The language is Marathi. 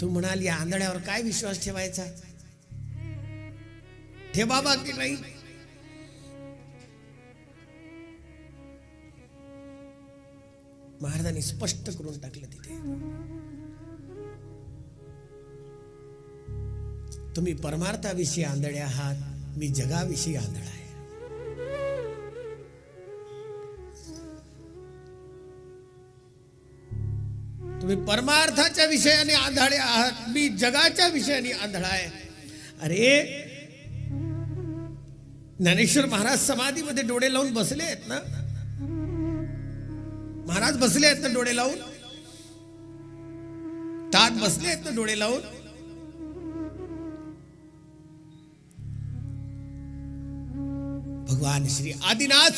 तू म्हणाल या आंधळ्यावर काय विश्वास ठेवायचा? ठेवावा की नाही महाराजांनी स्पष्ट करून टाकलं तिथे. तुम्ही परमार्थाविषयी आंधळे आहात मी जगाविषयी आंधळा आहे. तुम्ही परमार्थाच्या विषयाने आंधळे आहात मी जगाच्या विषयाने आंधळा आहे. अरे ज्ञानेश्वर महाराज समाधीमध्ये डोळे लावून बसले आहेत ना? महाराज बसले आहेत ना डोळे लावून? तात बसले आहेत ना डोळे लावून? भगवान श्री आदिनाथ